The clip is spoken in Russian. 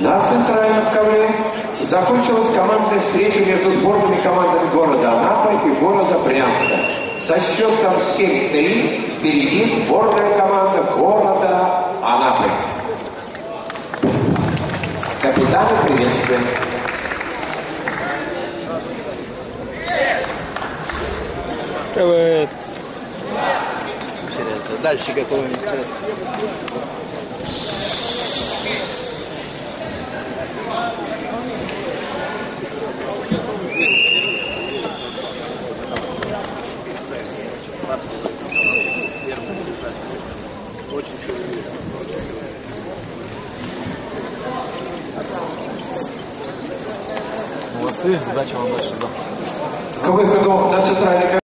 На центральном ковре закончилась командная встреча между сборными командами города Анапа и города Брянска. Со счетом 7-3 впереди сборная команда города Анапы. Капитаны приветствия. Привет. Интересно. Дальше готовимся. Молодцы, задача вам дальше. К выходу на центральный